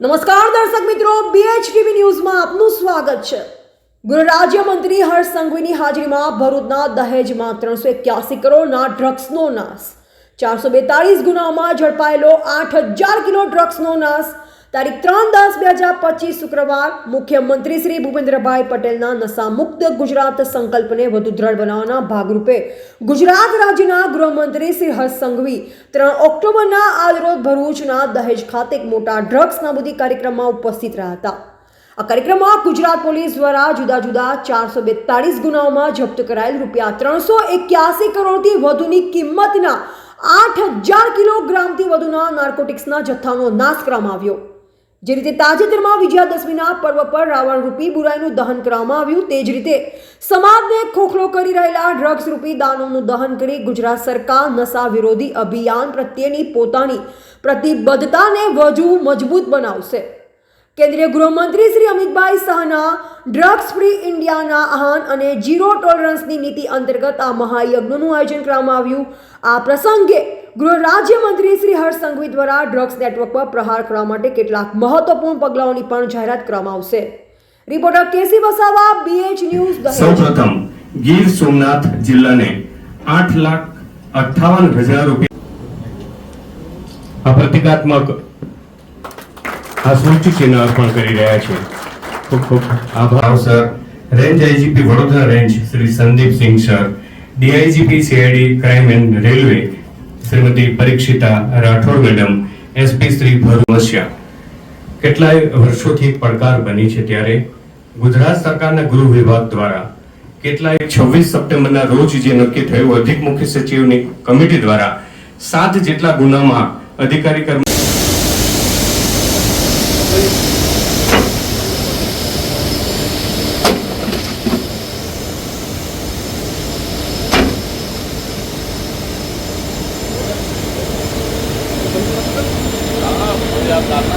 નમસ્કાર દર્શક મિત્રો બીએચટીવી ન્યૂઝમાં આપનું સ્વાગત છે. ગૃહ રાજ્યમંત્રી હર્ષ સંઘવીની હાજરીમાં ભરૂચના દહેજમાં ત્રણસો એક્યાસી કરોડના ડ્રગ્સનો નાશ. ચારસો બેતાળીસ ગુનામાં ઝડપાયેલો આઠ હજાર કિલો ડ્રગ્સનો નાશ. તારીખ ત્રણ દસ બે હજાર પચીસ શુક્રવાર મુખ્યમંત્રી શ્રી ભૂપેન્દ્રભાઈ પટેલના નશામુક્ત ગુજરાત સંકલ્પને વધુ દ્રઢ બનાવવાના ભાગરૂપે ગુજરાત રાજ્યના ગૃહમંત્રી શ્રી હર્ષ સંઘવી ત્રણ ઓક્ટોબરના આજરોજ ભરૂચના દહેજ ખાતે એક મોટા ડ્રગ્સ નાબૂદી કાર્યક્રમમાં ઉપસ્થિત રહ્યા હતા. આ કાર્યક્રમમાં ગુજરાત પોલીસ દ્વારા જુદા જુદા ચારસો બેતાળીસ ગુનાઓમાં જપ્ત કરાયેલ રૂપિયા ત્રણસો એક્યાસી કરોડથી વધુની કિંમતના આઠ હજાર કિલોગ્રામથી વધુના નાર્કોટિક્સના જથ્થાનો નાશ કરવામાં આવ્યો. જે રીતે તાજેતરમાં વિજયાદશમીના પર્વ પર રાવણ રૂપી બુરાઈનું દહન કરવામાં આવ્યું, તે જ રીતે સમાજને ખોખલો કરી રહેલા ડ્રગ્સ રૂપી દાનોનું દહન કરી ગુજરાત સરકાર નશા વિરોધી અભિયાન પ્રત્યેની પોતાની પ્રતિબદ્ધતાને વધુ મજબૂત બનાવશે. કેન્દ્રીય ગૃહમંત્રી શ્રી અમિતભાઈ શાહના ડ્રગ્સ ફ્રી ઇન્ડિયાના આહ્વાન અને ઝીરો ટોલરન્સની નીતિ અંતર્ગત આ મહાયજ્ઞનું આયોજન કરવામાં આવ્યું. આ પ્રસંગે ગૃહ રાજ્યમંત્રી શ્રી હર્ષ સંઘવી દ્વારા ડ્રગ્સ નેટવર્ક પર પ્રહાર કરવા માટે કેટલાક મહત્વપૂર્ણ પગલાઓની પણ જાહેરાત કરવામાં આવશે. Reporter KC Vasava BH news સૌપ્રથમ ગીર સોમનાથ જિલ્લાને આઠ લાખ અઠ્ઠાવન હજાર રૂપિયા આ પ્રતિકાત્મક આ સૂચક ચિહ્ન અર્પણ કરી રહ્યા છે. ખૂબ ખૂબ આભાર. Sir. Range IGP Vadodara range Shri Sandeep Singh sir. DIGP CID crime and railway Shrimati Parikshita Rathod madam SP Shri Bharuchiya કેટલાય વર્ષોથી પડકાર બની છે ત્યારે ગુજરાત સરકારના ગૃહ વિભાગ દ્વારા કેટલાય છવ્વીસ સપ્ટેમ્બરના રોજ જે નક્કી થયું અધિક મુખ્ય સચિવની કમિટી દ્વારા સાત જેટલા ગુનામાં અધિકારી કર્મ